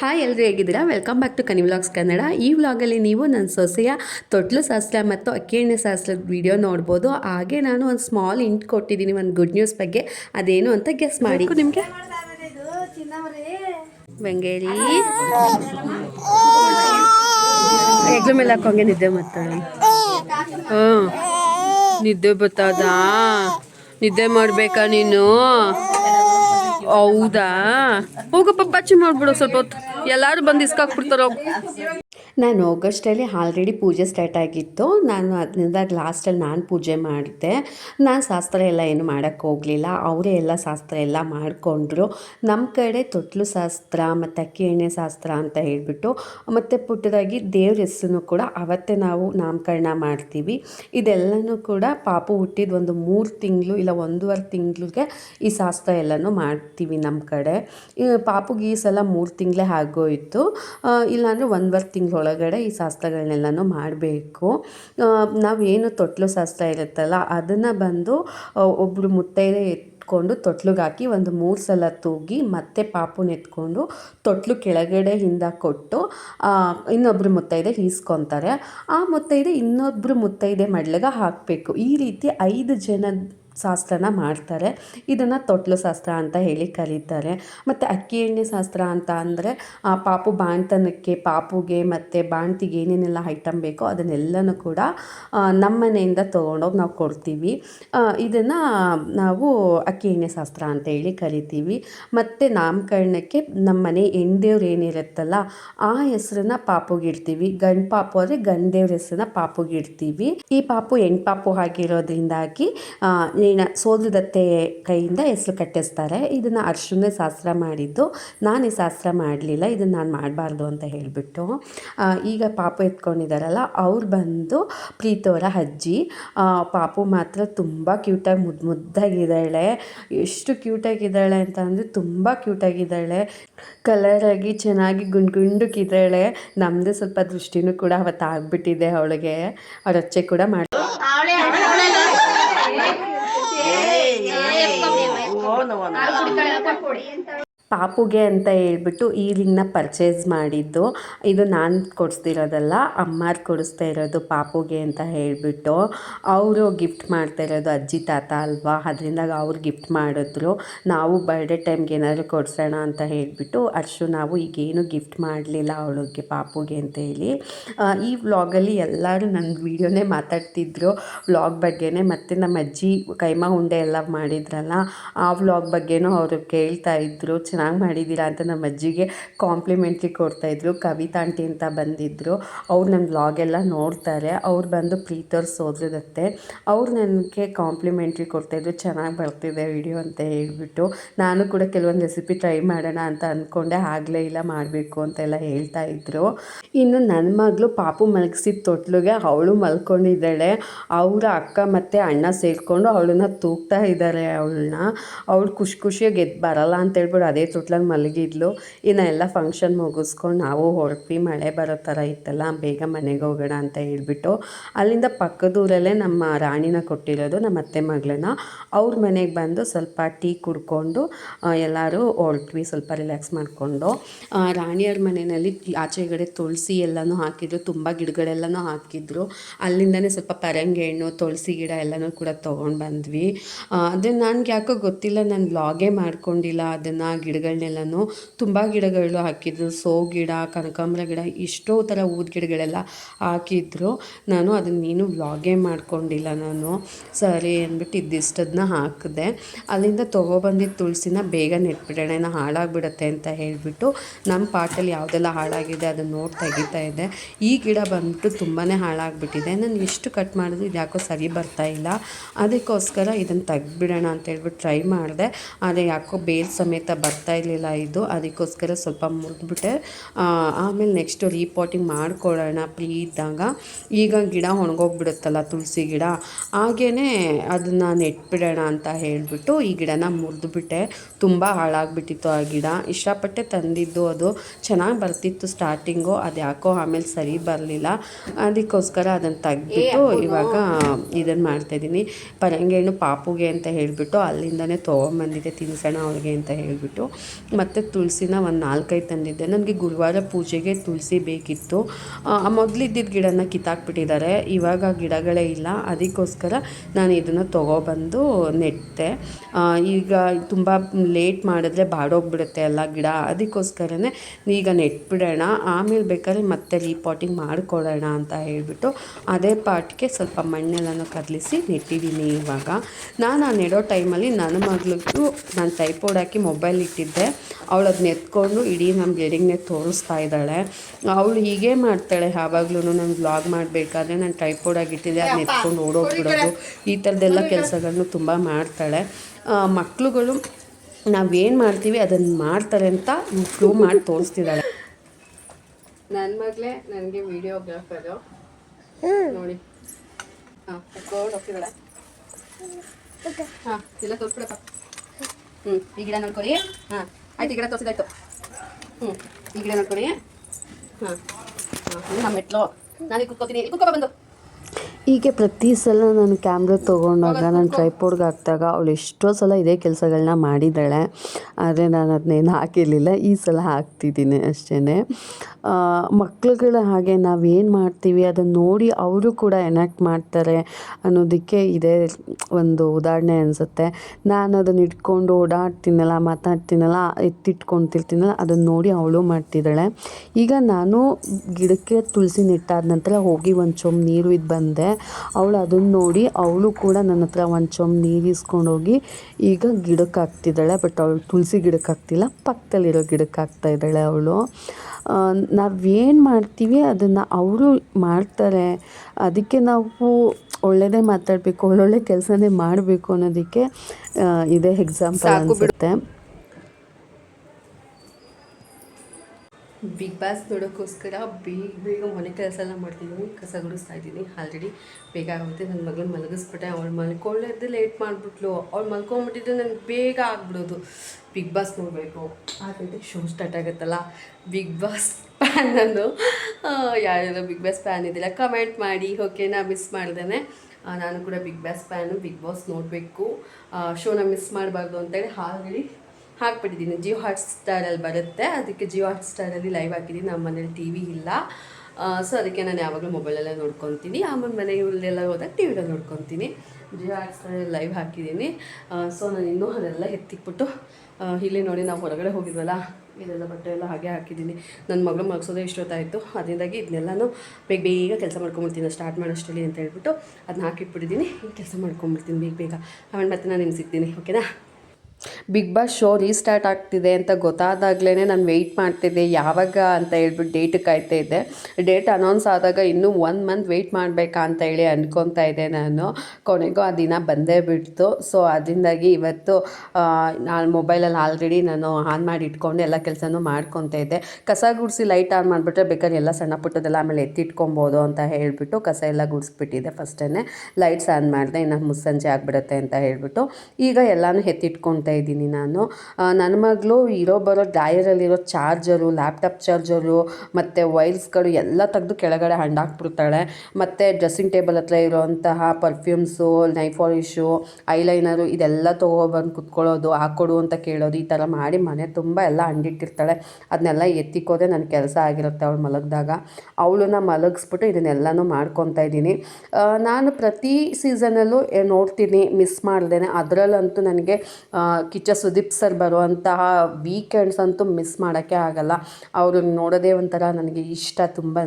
Hi ಎಲ್ಲರೂ ಹೇಗಿದ್ದೀರಾ? Welcome back to Kani vlogs Kannada ಈ ವ್ಲಾಗಲ್ಲಿ ನೀವು ನನ್ನ ಸೊಸೆಯ ತೊಟ್ಲು ಶಾಸ್ತ್ರ ಮತ್ತು ಅಕ್ಕಿ ಎಣ್ಣೆ ಸಾಸ್ಲದ ವಿಡಿಯೋ ನೋಡ್ಬೋದು. ಹಾಗೆ ನಾನು ಒಂದು ಸ್ಮಾಲ್ ಇಂಟ್ ಕೊಟ್ಟಿದ್ದೀನಿ ಒಂದು ಗುಡ್ ನ್ಯೂಸ್ ಬಗ್ಗೆ. ಅದೇನು ಅಂತ ಗೆಸ್ ಮಾಡಿ. ನಿಮಗೆ? ಬೆಂಗೇರಿ ಎಗ್ಲು ಮೇಲೆ ಹಾಕೋಂಗೆ ನಿದ್ದೆ ಮತ್ತೆ? ಹ್ಞೂ. ನಿದ್ದೆ ಬರ್ತದಾ ನಿದ್ದೆ ಮಾಡಬೇಕಾ ನೀನು? ಹೌದಾ? ಹೋಗಪ್ಪ ಬಚ್ಚಿ ಮಾಡ್ಬಿಡು ಸ್ವಲ್ಪ ಹೊತ್ತು ಎಲ್ಲರೂ ಬಂದು ಇಸ್ಕಾಕ್ಬಿಡ್ತಾರ ನಾನು ಆಗಸ್ಟಲ್ಲಿ ಆಲ್ರೆಡಿ ಪೂಜೆ ಸ್ಟಾರ್ಟ್ ಆಗಿತ್ತು. ನಾನು ಅದರಿಂದ ಲಾಸ್ಟಲ್ಲಿ ನಾನು ಪೂಜೆ ಮಾಡಿದೆ ನಾನು ಶಾಸ್ತ್ರ ಎಲ್ಲ ಏನು ಮಾಡೋಕ್ಕೆ ಹೋಗಲಿಲ್ಲ. ಅವರೇ ಎಲ್ಲ ಶಾಸ್ತ್ರ ಎಲ್ಲ ಮಾಡಿಕೊಂಡ್ರು. ನಮ್ಮ ಕಡೆ ತೊಟ್ಲು ಶಾಸ್ತ್ರ ಮತ್ತು ಅಕ್ಕಿ ಎಣ್ಣೆ ಶಾಸ್ತ್ರ ಅಂತ ಹೇಳಿಬಿಟ್ಟು, ಮತ್ತು ಪುಟ್ಟದಾಗಿ ದೇವ್ರ ಹೆಸರು ಕೂಡ ಅವತ್ತೇ ನಾವು ನಾಮಕರಣ ಮಾಡ್ತೀವಿ. ಇದೆಲ್ಲನೂ ಕೂಡ ಪಾಪು ಹುಟ್ಟಿದ ಒಂದು ಮೂರು ತಿಂಗಳು ಇಲ್ಲ ಒಂದೂವರೆ ತಿಂಗಳಿಗೆ ಈ ಶಾಸ್ತ್ರ ಎಲ್ಲನೂ ಮಾಡ್ತೀವಿ ನಮ್ಮ ಕಡೆ. ಪಾಪುಗೆ ಈ ಸಲ ಮೂರು ತಿಂಗಳೇ ಆಗೋಯಿತು. ಇಲ್ಲಾಂದರೆ ಒಂದುವರೆ ತಿಂಗಳ ಒಳಗಡೆ ಈ ಶಾಸ್ತ್ರಗಳನ್ನೆಲ್ಲನೂ ಮಾಡಬೇಕು. ನಾವು ಏನು ತೊಟ್ಲು ಶಾಸ್ತ್ರ ಇರುತ್ತಲ್ಲ, ಅದನ್ನು ಬಂದು ಒಬ್ಬರು ಮುತ್ತೈದೆ ಎತ್ಕೊಂಡು ತೊಟ್ಲಿಗೆ ಹಾಕಿ ಒಂದು ಮೂರು ಸಲ ತೂಗಿ ಮತ್ತೆ ಪಾಪುನ ಎತ್ಕೊಂಡು ತೊಟ್ಲು ಕೆಳಗಡೆ ಹಿಂದ ಕೊಟ್ಟು ಇನ್ನೊಬ್ಬರು ಮುತ್ತೈದೆ ಈಸ್ಕೊತಾರೆ. ಆ ಮುತ್ತೈದೆ ಇನ್ನೊಬ್ಬರು ಮುತ್ತೈದೆ ಮಡ್ಲಿಗೆ ಹಾಕಬೇಕು. ಈ ರೀತಿ ಐದು ಜನ ಶಾಸ್ತ್ರನ ಮಾಡ್ತಾರೆ. ಇದನ್ನು ತೊಟ್ಲು ಶಾಸ್ತ್ರ ಅಂತ ಹೇಳಿ ಕರೀತಾರೆ. ಮತ್ತು ಅಕ್ಕಿ ಎಣ್ಣೆ ಶಾಸ್ತ್ರ ಅಂತ ಅಂದರೆ, ಆ ಪಾಪು ಬಾಣ್ತನಕ್ಕೆ, ಪಾಪುಗೆ ಮತ್ತು ಬಾಣ್ತಿಗೆ ಏನೇನೆಲ್ಲ ಐಟಮ್ ಬೇಕೋ ಅದನ್ನೆಲ್ಲನೂ ಕೂಡ ನಮ್ಮ ಮನೆಯಿಂದ ತೊಗೊಂಡೋಗಿ ನಾವು ಕೊಡ್ತೀವಿ. ಇದನ್ನು ನಾವು ಅಕ್ಕಿ ಎಣ್ಣೆ ಶಾಸ್ತ್ರ ಅಂತ ಹೇಳಿ ಕರಿತೀವಿ. ಮತ್ತು ನಾಮಕರಣಕ್ಕೆ ನಮ್ಮ ಮನೆ ಹೆಣ್ದೇವ್ರು ಏನಿರುತ್ತಲ್ಲ, ಆ ಹೆಸ್ರನ್ನ ಪಾಪುಗೆ ಇಡ್ತೀವಿ. ಗಂಡು ಪಾಪು ಅಂದರೆ ಗಂಡೇವ್ರ ಹೆಸ್ರನ್ನ ಪಾಪುಗೆ ಇಡ್ತೀವಿ. ಈ ಪಾಪು ಹೆಣ್ಣು ಪಾಪು ಆಗಿರೋದ್ರಿಂದಾಗಿ ಏನ ಸೋದರದತ್ತೆ ಕೈಯಿಂದ ಹೆಸರು ಕಟ್ಟಿಸ್ತಾರೆ ಇದನ್ನು ಅರ್ಶನೇ ಶಾಸ್ತ್ರ ಮಾಡಿದ್ದು ನಾನು ಈ ಶಾಸ್ತ್ರ ಮಾಡಲಿಲ್ಲ ಇದನ್ನು ನಾನು ಮಾಡಬಾರ್ದು ಅಂತ ಹೇಳಿಬಿಟ್ಟು ಈಗ ಪಾಪು ಎತ್ಕೊಂಡಿದ್ದಾರಲ್ಲ ಅವ್ರು ಬಂದು ಪ್ರೀತವರ ಅಜ್ಜಿ ಪಾಪು ಮಾತ್ರ ತುಂಬ ಕ್ಯೂಟಾಗಿ ಮುದ್ದು ಮುದ್ದಾಗಿದ್ದಾಳೆ ಎಷ್ಟು ಕ್ಯೂಟಾಗಿದ್ದಾಳೆ ಅಂತ ಅಂದರೆ ತುಂಬ ಕ್ಯೂಟಾಗಿದ್ದಾಳೆ ಕಲರಾಗಿ ಚೆನ್ನಾಗಿ ಗುಂಡು ಗುಂಡುಕಿದ್ದಾಳೆ ನಮ್ಮದು ಸ್ವಲ್ಪ ದೃಷ್ಟಿನೂ ಕೂಡ ಅವತ್ತು ಆಗ್ಬಿಟ್ಟಿದೆ ಅವಳಿಗೆ ಅವ್ರ ಅಚ್ಚೆ ಕೂಡ ಮಾಡಿ ನೋವು ಪಾಪುಗೆ ಅಂತ ಹೇಳ್ಬಿಟ್ಟು ಈ ರಿಂಗ್ನ ಪರ್ಚೇಸ್ ಮಾಡಿದ್ದು. ಇದು ನಾನು ಕೊಡಿಸ್ತಿರೋದಲ್ಲ, ಅಮ್ಮಾರು ಕೊಡಿಸ್ತಾ ಇರೋದು ಪಾಪುಗೆ ಅಂತ ಹೇಳಿಬಿಟ್ಟು. ಅವರು ಗಿಫ್ಟ್ ಮಾಡ್ತಾ ಇರೋದು ಅಜ್ಜಿ, ತಾತ ಅಲ್ವಾ? ಅದರಿಂದ ಅವ್ರು ಗಿಫ್ಟ್ ಮಾಡಿದ್ರು. ನಾವು ಬರ್ಡೇ ಟೈಮ್ಗೆ ಏನಾದರೂ ಕೊಡ್ಸೋಣ ಅಂತ ಹೇಳಿಬಿಟ್ಟು ಅಷ್ಟು ನಾವು ಈಗೇನು ಗಿಫ್ಟ್ ಮಾಡಲಿಲ್ಲ ಅವಳಿಗೆ ಪಾಪುಗೆ ಅಂತ ಹೇಳಿ. ಈ ವ್ಲಾಗಲ್ಲಿ ಎಲ್ಲರೂ ನನ್ನ ವೀಡಿಯೋನೇ ಮಾತಾಡ್ತಿದ್ರು. ವ್ಲಾಗ್ ಬಗ್ಗೆನೇ ಮತ್ತು ನಮ್ಮ ಅಜ್ಜಿ ಕೈಮಾ ಉಂಡೆ ಎಲ್ಲ ಮಾಡಿದ್ರಲ್ಲ, ಆ ವ್ಲಾಗ್ ಬಗ್ಗೆನೂ ಅವರು ಕೇಳ್ತಾ ಇದ್ರು. ಚೆನ್ನಾಗಿ ಮಾಡಿದ್ದೀರಾ ಅಂತ ನಮ್ಮ ಅಜ್ಜಿಗೆ ಕಾಂಪ್ಲಿಮೆಂಟ್ರಿ ಕೊಡ್ತಾಯಿದ್ರು ಕವಿತಾ ಆಂಟಿ ಅಂತ ಬಂದಿದ್ದರು ಅವ್ರು ನನ್ನ ವ್ಲಾಗೆಲ್ಲ ನೋಡ್ತಾರೆ. ಅವ್ರು ಬಂದು ಪ್ರೀತರ್ ಸೋದರದತ್ತೆ ಅವ್ರು ನನಗೆ ಕಾಂಪ್ಲಿಮೆಂಟ್ರಿ ಕೊಡ್ತಾಯಿದ್ರು ಚೆನ್ನಾಗಿ ಬರ್ತಿದೆ ವಿಡಿಯೋ ಅಂತ ಹೇಳ್ಬಿಟ್ಟು. ನಾನು ಕೂಡ ಕೆಲವೊಂದು ರೆಸಿಪಿ ಟ್ರೈ ಮಾಡೋಣ ಅಂತ ಅಂದ್ಕೊಂಡೆ ಆಗಲೇ ಇಲ್ಲ, ಮಾಡಬೇಕು ಅಂತೆಲ್ಲ ಹೇಳ್ತಾ ಇದ್ರು. ಇನ್ನು ನನ್ನ ಮಗಳು ಪಾಪು ಮಲಗಿಸಿದ ತೊಟ್ಲಿಗೆ ಅವಳು ಮಲ್ಕೊಂಡಿದ್ದಾಳೆ. ಅವರ ಅಕ್ಕ ಮತ್ತು ಅಣ್ಣ ಸೇರಿಕೊಂಡು ಅವಳನ್ನ ತೂಗ್ತಾ ಇದ್ದಾರೆ ಅವಳನ್ನ. ಅವಳು ಖುಷಿ ಖುಷಿಯಾಗಿ ಎದ್ದು ಬರಲ್ಲ ಅಂತ ಹೇಳ್ಬಿಟ್ಟು ಅದೇ ತೊಟ್ಲಲ್ಲಿ ಮಲಗಿದ್ಲು. ಇನ್ನು ಎಲ್ಲ ಫಂಕ್ಷನ್ ಮುಗಿಸ್ಕೊಂಡು ನಾವು ಹೊರಟ್ವಿ. ಮಳೆ ಬರೋ ಥರ ಇತ್ತಲ್ಲ, ಬೇಗ ಮನೆಗೆ ಹೋಗೋಣ ಅಂತ ಹೇಳ್ಬಿಟ್ಟು. ಅಲ್ಲಿಂದ ಪಕ್ಕದೂರಲ್ಲೇ ನಮ್ಮ ರಾಣಿನ ಕೊಟ್ಟಿರೋದು, ನಮ್ಮ ಅತ್ತೆ ಮಗಳನ್ನ. ಅವ್ರ ಮನೆಗೆ ಬಂದು ಸ್ವಲ್ಪ ಟೀ ಕುಡ್ಕೊಂಡು ಎಲ್ಲರೂ ಹೊರಟ್ವಿ. ಸ್ವಲ್ಪ ರಿಲ್ಯಾಕ್ಸ್ ಮಾಡಿಕೊಂಡು. ರಾಣಿಯವ್ರ ಮನೆಯಲ್ಲಿ ಆಚೆಗಡೆ ತುಳಸಿ ಎಲ್ಲನೂ ಹಾಕಿದ್ರು. ತುಂಬ ಗಿಡಗಳೆಲ್ಲನೂ ಹಾಕಿದ್ರು. ಅಲ್ಲಿಂದನೇ ಸ್ವಲ್ಪ ಪರಂಗಿ ಹಣ್ಣು, ತುಳಸಿ ಗಿಡ ಎಲ್ಲನೂ ಕೂಡ ತೊಗೊಂಡು ಬಂದ್ವಿ. ಅದು ನನಗೆ ಯಾಕೋ ಗೊತ್ತಿಲ್ಲ. ನಾನು ಬ್ಲಾಗೇ ಮಾಡ್ಕೊಂಡಿಲ್ಲ. ಅದನ್ನು ಗಿಡಗಳನ್ನೆಲ್ಲನೂ ತುಂಬ ಗಿಡಗಳು ಹಾಕಿದ್ರು. ಸೋ ಗಿಡ, ಕನಕಾಂಬರ ಗಿಡ, ಎಷ್ಟೋ ಥರ ಹೂದ ಗಿಡಗಳೆಲ್ಲ ಹಾಕಿದ್ರು. ನಾನು ಅದನ್ನು ನೀನು ವ್ಲಾಗೇ ಮಾಡ್ಕೊಂಡಿಲ್ಲ ನಾನು. ಸರಿ ಅಂದ್ಬಿಟ್ಟು ಇದ್ದಿಷ್ಟದನ್ನ ಹಾಕಿದೆ. ಅಲ್ಲಿಂದ ತೊಗೊಬಂದಿದ್ದ ತುಳಸಿನ ಬೇಗ ನೆಟ್ಬಿಡೋಣ ಏನೋ ಹಾಳಾಗ್ಬಿಡುತ್ತೆ ಅಂತ ಹೇಳಿಬಿಟ್ಟು ನಮ್ಮ ಪಾಟಲ್ಲಿ ಯಾವುದೆಲ್ಲ ಹಾಳಾಗಿದೆ ಅದನ್ನು ನೋಡಿ ತೆಗಿತಾ ಇದೆ ಈ ಗಿಡ ಬಂದ್ಬಿಟ್ಟು ತುಂಬಾ ಹಾಳಾಗ್ಬಿಟ್ಟಿದೆ. ನಾನು ಎಷ್ಟು ಕಟ್ ಮಾಡಿದ್ರು ಇದು ಯಾಕೋ ಸರಿ ಬರ್ತಾ ಇಲ್ಲ. ಅದಕ್ಕೋಸ್ಕರ ಇದನ್ನು ತೆಗ್ದುಬಿಡೋಣ ಅಂತ ಹೇಳ್ಬಿಟ್ಟು ಟ್ರೈ ಮಾಡಿದೆ. ಆದರೆ ಯಾಕೋ ಬೇಲ್ ಸಮೇತ ಬರ್ತಾ ಇರಲಿಲ್ಲ ಇದು. ಅದಕ್ಕೋಸ್ಕರ ಸ್ವಲ್ಪ ಮುರಿದ್ಬಿಟ್ಟೆ ಆಮೇಲೆ ನೆಕ್ಸ್ಟು ರೀಪಾಟಿಂಗ್ ಮಾಡ್ಕೊಳ್ಳೋಣ ಫ್ರೀ ಇದ್ದಾಗ. ಈಗ ಗಿಡ ಒಣಗೋಗ್ಬಿಡುತ್ತಲ್ಲ ತುಳಸಿ ಗಿಡ. ಹಾಗೇ ಅದನ್ನು ನೆಟ್ಬಿಡೋಣ ಅಂತ ಹೇಳಿಬಿಟ್ಟು ಈ ಗಿಡನ ಮುರಿದ್ಬಿಟ್ಟೆ. ತುಂಬ ಹಾಳಾಗ್ಬಿಟ್ಟಿತ್ತು ಆ ಗಿಡ. ಇಷ್ಟಪಟ್ಟೆ ತಂದಿದ್ದು ಅದು. ಚೆನ್ನಾಗಿ ಬರ್ತಿತ್ತು ಸ್ಟಾರ್ಟಿಂಗು ಅದು ಯಾಕೋ ಆಮೇಲೆ ಸರಿ ಬರಲಿಲ್ಲ. ಅದಕ್ಕೋಸ್ಕರ ಅದನ್ನು ತೆಗೆದ್ಬಿಟ್ಟು ಇವಾಗ ಇದನ್ನು ಮಾಡ್ತಾಯಿದ್ದೀನಿ ಪರಂಗಿ ಹಣ್ಣು ಪಾಪುಗೆ ಅಂತ ಹೇಳಿಬಿಟ್ಟು ಅಲ್ಲಿಂದನೇ ತೊಗೊಂಬಂದಿದ್ದೆ ತಿನ್ಸೋಣ ಅವ್ರಿಗೆ ಅಂತ ಹೇಳಿಬಿಟ್ಟು. ಮತ್ತು ತುಳಸಿನ ಒಂದು ನಾಲ್ಕೈದು ತಂದಿದ್ದೆ. ನನಗೆ ಗುರುವಾರ ಪೂಜೆಗೆ ತುಳಸಿ ಬೇಕಿತ್ತು. ಮೊದಲಿದ್ದಿದ್ದ ಗಿಡನ ಕಿತ್ತಾಕ್ಬಿಟ್ಟಿದ್ದಾರೆ ಇವಾಗ ಗಿಡಗಳೇ ಇಲ್ಲ. ಅದಕ್ಕೋಸ್ಕರ ನಾನು ಇದನ್ನು ತೊಗೊಬಂದು ನೆಟ್ಟೆ. ಈಗ ತುಂಬ ಲೇಟ್ ಮಾಡಿದ್ರೆ ಬಾಡೋಗ್ಬಿಡುತ್ತೆ ಎಲ್ಲ ಗಿಡ. ಅದಕ್ಕೋಸ್ಕರನೇ ಈಗ ನೆಟ್ಬಿಡೋಣ. ಆಮೇಲೆ ಬೇಕಾದ್ರೆ ಮತ್ತೆ ರೀಪಾಟಿಂಗ್ ಮಾಡಿಕೊಡೋಣ ಅಂತ ಹೇಳಿಬಿಟ್ಟು ಅದೇ ಪಾಟ್ಗೆ ಸ್ವಲ್ಪ ಮಣ್ಣೆಲ್ಲನೂ ಕದಲಿಸಿ ನೆಟ್ಟಿದ್ದೀನಿ ಇವಾಗ. ನಾನು ನೆಡೋ ಟೈಮಲ್ಲಿ ನನ್ನ ಮಗಳಿಗೂ ನಾನು ಟೈಪೋಡ್ ಹಾಕಿ ಮೊಬೈಲ್ ಇಟ್ಟಿದ್ದೆ ಅವಳು ಅದನ್ನ ಎತ್ಕೊಂಡು ಇಡೀ ನಮ್ಮ ಬಿಲ್ಡಿಂಗ್ನೇ ತೋರಿಸ್ತಾ ಇದ್ದಾಳೆ. ಅವಳು ಹೀಗೆ ಮಾಡ್ತಾಳೆ. ಯಾವಾಗ್ಲೂ ನಾನು ವ್ಲಾಗ್ ಮಾಡಬೇಕಾದ್ರೆ ನಾನು ಟ್ರೈಪೋಡಾಗಿ ಇಟ್ಟಿದ್ದೆ ಅದನ್ನ ಎತ್ಕೊಂಡು ಓಡೋಗ್ಬಿಡೋದು. ಈ ಥರದ್ದೆಲ್ಲ ಕೆಲಸಗಳನ್ನು ತುಂಬ ಮಾಡ್ತಾಳೆ. ಮಕ್ಕಳುಗಳು ಮಕ್ಳುಗಳು ನಾವೇನು ಮಾಡ್ತೀವಿ ಅದನ್ನು ಮಾಡ್ತಾರೆ ಅಂತ ಪ್ರೂವ್ ಮಾಡಿ ತೋರಿಸ್ತಿದ್ದಾಳೆ. ನನ್ನ ಮಗಳೇ ನನಗೆ ವಿಡಿಯೋಗ್ರಾಫರು ನೋಡಿ. ಹಾಂ ಹೋಗ್ತಿದ್ದಾಳೆ. ಹಾಂ ಇಲ್ಲ ತೋರಿಸ್ಬಿಡಪ್ಪ. ಹ್ಞೂ ಈ ಗಿಡ ನೋಡ್ಕೊಳ್ಳಿ. ಹಾಂ, ಆಯ್ತು, ಈ ಗಿಡ ತೋರಿಸಿದಾಯ್ತು. ಹ್ಞೂ ಈ ಗಿಡ ನೋಡ್ಕೊಳ್ಳಿ. ಹಾಂ ಹಾಂ ನಮ್ಮ ಮೆಟ್ಲು. ನಾನು ಕುತ್ಕೋತೀನಿ ಇಲ್ಲಿ ಕುತ್ಕೋ ಬಂದು. ಹೀಗೆ ಪ್ರತಿ ಸಲ ನಾನು ಕ್ಯಾಮ್ರಾ ತೊಗೊಂಡಾಗ, ನಾನು ಟ್ರೈಪೋಡ್ಗೆ ಹಾಕಿದಾಗ ಅವಳು ಎಷ್ಟೋ ಸಲ ಇದೇ ಕೆಲಸಗಳನ್ನ ಮಾಡಿದ್ದಾಳೆ. ಆದರೆ ನಾನು ಅದನ್ನೇನು ಹಾಕಿರಲಿಲ್ಲ. ಈ ಸಲ ಹಾಕ್ತಿದ್ದೀನಿ ಅಷ್ಟೇ ಮಕ್ಳುಗಳ ಹಾಗೆ ನಾವೇನು ಮಾಡ್ತೀವಿ ಅದನ್ನು ನೋಡಿ ಅವರು ಕೂಡ ಎನಾಕ್ಟ್ ಮಾಡ್ತಾರೆ ಅನ್ನೋದಕ್ಕೆ ಇದೇ ಒಂದು ಉದಾಹರಣೆ ಅನಿಸುತ್ತೆ. ನಾನು ಅದನ್ನು ಇಟ್ಕೊಂಡು ಓಡಾಡ್ತೀನಲ್ಲ, ಮಾತಾಡ್ತೀನಲ್ಲ, ಎತ್ತಿಟ್ಕೊತಿರ್ತೀನಲ್ಲ ಅದನ್ನು ನೋಡಿ ಅವಳು ಮಾಡ್ತಿದ್ದಾಳೆ. ಈಗ ನಾನು ಗಿಡಕ್ಕೆ ತುಳಸಿ ನೆಟ್ಟಾದ ನಂತರ ಹೋಗಿ ಒಂದು ಚೊಂಬು ನೀರು ಇದು ಬಂದೆ ಅವಳು ಅದನ್ನು ನೋಡಿ ಅವಳು ಕೂಡ ನನ್ನ ಹತ್ರ ಒಂದು ಚೊಂಬು ನೀರು ಇಸ್ಕೊಂಡೋಗಿ ಈಗ ಗಿಡಕ್ಕೆ ಹಾಕ್ತಿದ್ದಾಳೆ ಬಟ್ ಅವಳು ತುಳಸಿ ಗಿಡಕ್ಕೆ ಹಾಕ್ತಿಲ್ಲ ಪಕ್ಕದಲ್ಲಿರೋ ಗಿಡಕ್ಕೆ ಹಾಕ್ತಾ ಇದ್ದಾಳೆ ಅವಳು. ನಾವೇನು ಮಾಡ್ತೀವಿ ಅದನ್ನು ಅವರು ಮಾಡ್ತಾರೆ ಅದಕ್ಕೆ ನಾವು ಒಳ್ಳೆಯದೇ ಮಾತಾಡಬೇಕು ಒಳ್ಳೊಳ್ಳೆ ಕೆಲಸನೇ ಮಾಡಬೇಕು ಅನ್ನೋದಕ್ಕೆ ಇದೇ ಎಕ್ಸಾಂಪಲ್ ಅನಿಸುತ್ತೆ. ಬಿಗ್ ಬಾಸ್ ನೋಡೋಕ್ಕೋಸ್ಕರ ಬೇಗ ಬೇಗ ಮನೆ ಕೆಲಸ ಎಲ್ಲ ಮಾಡ್ತಿದ್ದೀನಿ ಕಸ ಗುಡಿಸ್ತಾ ಇದ್ದೀನಿ. ಆಲ್ರೆಡಿ ಬೇಗ ಆಗುತ್ತೆ. ನನ್ನ ಮಗಳು ಮಲಗಿಸ್ಬಿಟ್ಟೆ. ಅವಳು ಮಲ್ಕೊಳ್ಳೋದೇ ಲೇಟ್ ಮಾಡಿಬಿಟ್ಲು. ಅವಳು ಮಲ್ಕೊಂಬಿಟ್ಟಿದ್ರೆ ನನಗೆ ಬೇಗ ಆಗ್ಬಿಡೋದು. ಬಿಗ್ ಬಾಸ್ ನೋಡಬೇಕು. ಆದರೆ ಶೋ ಸ್ಟಾರ್ಟ್ ಆಗುತ್ತಲ್ಲ. ಬಿಗ್ ಬಾಸ್ ಫ್ಯಾನ್ ನಾನು. ಯಾರ್ಯಾರು ಬಿಗ್ ಬಾಸ್ ಫ್ಯಾನ್ ಇದೆಯಲ್ಲ ಕಮೆಂಟ್ ಮಾಡಿ. ಓಕೆನಾ ಮಿಸ್ ಮಾಡ್ದೇನೆ. ನಾನು ಕೂಡ Bigg Boss fan Bigg Boss ನೋಡಬೇಕು. ಶೋನ ಮಿಸ್ ಮಾಡಬಾರ್ದು ಅಂತೇಳಿ ಆಲ್ರೆಡಿ ಹಾಕ್ಬಿಟ್ಟಿದ್ದೀನಿ. ಜಿಯೋ ಹಾಟ್ ಸ್ಟಾರಲ್ಲಿ ಬರುತ್ತೆ. ಅದಕ್ಕೆ ಜಿಯೋ ಹಾಟ್ ಸ್ಟಾರಲ್ಲಿ ಲೈವ್ ಹಾಕಿದ್ದೀನಿ. ನಮ್ಮ ಮನೇಲಿ ಟಿ ವಿ ಇಲ್ಲ ಸೊ ಅದಕ್ಕೆ ನಾನು ಯಾವಾಗಲೂ ಮೊಬೈಲೆಲ್ಲ ನೋಡ್ಕೊತೀನಿ. ಆಮೇಲೆ ಮನೆಯಲ್ಲೆಲ್ಲ ಹೋದಾಗ ಟಿ ವಿಲ್ಲ ನೋಡ್ಕೊತೀನಿ. ಜಿಯೋ ಹಾಟ್ ಸ್ಟಾರಲ್ಲಿ ಲೈವ್ ಹಾಕಿದ್ದೀನಿ. ಸೊ ನಾನು ಇನ್ನೂ ಅದೆಲ್ಲ ಎತ್ತಿಕ್ಬಿಟ್ಟು ಇಲ್ಲಿ ನೋಡಿ ನಾವು ಹೊರಗಡೆ ಹೋಗಿದ್ವಲ್ಲ ಇದೆಲ್ಲ ಬಟ್ಟೆ ಎಲ್ಲ ಹಾಗೆ ಹಾಕಿದ್ದೀನಿ. ನನ್ನ ಮಗಳು ಮಗ್ಸೋದೇ ಇಷ್ಟೊತ್ತಾಯಿತು. ಅದರಿಂದಾಗಿ ಇದನ್ನೆಲ್ಲನೂ ಬೇಗ ಬೇಗ ಕೆಲಸ ಮಾಡ್ಕೊಂಬಿಡ್ತೀನಿ. ಸ್ಟಾರ್ಟ್ ಮಾಡೋಷ್ಟರಲ್ಲಿ ಅಂತ ಹೇಳ್ಬಿಟ್ಟು ಅದನ್ನ ಹಾಕಿಟ್ಬಿಟ್ಟಿದ್ದೀನಿ. ಕೆಲಸ ಮಾಡ್ಕೊಂಬಿಡ್ತೀನಿ ಬೇಗ ಬೇಗ. ಆಮೇಲೆ ಮತ್ತೆ ನಾನು ನಿಮ್ಗೆ ಸಿಗ್ತೀನಿ ಓಕೆನಾ ಬಿಗ್ ಬಾಸ್ ಶೋ ರೀಸ್ಟಾರ್ಟ್ ಆಗ್ತಿದೆ ಅಂತ ಗೊತ್ತಾದಾಗಲೇ ನಾನು ವೆಯ್ಟ್ ಮಾಡ್ತಿದ್ದೆ. ಯಾವಾಗ ಅಂತ ಹೇಳ್ಬಿಟ್ಟು ಡೇಟ್ ಕಾಯ್ತಾ ಇದ್ದೆ. ಡೇಟ್ ಅನೌನ್ಸ್ ಆದಾಗ ಇನ್ನೂ ಒನ್ ಮಂತ್ ವೆಯ್ಟ್ ಮಾಡಬೇಕಾ ಅಂತ ಹೇಳಿ ಅಂದ್ಕೊತಾ ಇದ್ದೆ ನಾನು. ಕೊನೆಗೂ ಆ ದಿನ ಬಂದೇ ಬಿಡ್ತು. ಸೊ ಅದರಿಂದಾಗಿ ಇವತ್ತು ನಾನು ಮೊಬೈಲಲ್ಲಿ ಆಲ್ರೆಡಿ ನಾನು ಆನ್ ಮಾಡಿ ಇಟ್ಕೊಂಡು. ಎಲ್ಲ ಕೆಲಸನೂ ಮಾಡ್ಕೊತಾ ಇದ್ದೆ. ಕಸ ಗುಡಿಸಿ ಲೈಟ್ ಆನ್ ಮಾಡಿಬಿಟ್ರೆ ಬೇಕಾದ್ರೆ ಎಲ್ಲ ಸಣ್ಣ ಪುಟ್ಟದೆಲ್ಲ ಆಮೇಲೆ ಎತ್ತಿಟ್ಕೊಬೋದು ಅಂತ ಹೇಳಿಬಿಟ್ಟು ಕಸ ಎಲ್ಲ ಗುಡಿಸ್ಬಿಟ್ಟಿದ್ದೆ ಫಸ್ಟೇ ಲೈಟ್ಸ್ ಆನ್ ಮಾಡಿದೆ. ಇನ್ನು ಮುಸ್ಸಂಜೆ ಆಗಿಬಿಡುತ್ತೆ ಅಂತ ಹೇಳಿಬಿಟ್ಟು. ಈಗ ಎಲ್ಲನೂ ಎತ್ತಿಟ್ಕೊತಾ ಇದ್ದೀನಿ ನಾನು. ನನ್ನ ಮಗಳು ಇರೋ ಬರೋ ಡ್ರಾಯರಲ್ಲಿರೋ ಚಾರ್ಜರು ಲ್ಯಾಪ್ಟಾಪ್ ಚಾರ್ಜರು ಮತ್ತು ವೈಲ್ಸ್ಗಳು ಎಲ್ಲ ತೆಗೆದು ಕೆಳಗಡೆ ಹಂಡಾಕ್ಬಿಡ್ತಾಳೆ ಮತ್ತು ಡ್ರೆಸ್ಸಿಂಗ್ ಟೇಬಲ್ ಹತ್ರ ಇರೋಂತಹ ಪರ್ಫ್ಯೂಮ್ಸು ನೈಫ್ ಪಾಲಿಶು ಐಲೈನರು ಇದೆಲ್ಲ ತೊಗೊಬಂದು ಕುತ್ಕೊಳ್ಳೋದು ಹಾಕ್ಕೊಡು ಅಂತ ಕೇಳೋದು, ಈ ಥರ ಮಾಡಿ ಮನೆ ತುಂಬ ಎಲ್ಲ ಹಂಡಿಟ್ಟಿರ್ತಾಳೆ. ಅದನ್ನೆಲ್ಲ ಎತ್ತಿಕ್ಕೋದೆ ನನ್ನ ಕೆಲಸ ಆಗಿರುತ್ತೆ ಅವಳು ಮಲಗಿದಾಗ. ಅವಳನ್ನ ಮಲಗಿಸ್ಬಿಟ್ಟು ಇದನ್ನೆಲ್ಲನೂ ಮಾಡ್ಕೊತಾ ಇದ್ದೀನಿ. ನಾನು ಪ್ರತಿ ಸೀಸನಲ್ಲೂ ನೋಡ್ತೀನಿ ಮಿಸ್ ಮಾಡ್ದೇನೆ. ಅದರಲ್ಲಂತೂ ನನಗೆ ಕಿಚ್ಚ ಸುದೀಪ್ ಸರ್ ಬರುವಂತಹ ವೀಕೆಂಡ್ಸ್ ಅಂತೂ ಮಿಸ್ ಮಾಡೋಕ್ಕೆ ಆಗಲ್ಲ. ಅವ್ರನ್ನ ನೋಡೋದೇ ಒಂಥರ ನನಗೆ ಇಷ್ಟ ತುಂಬಾ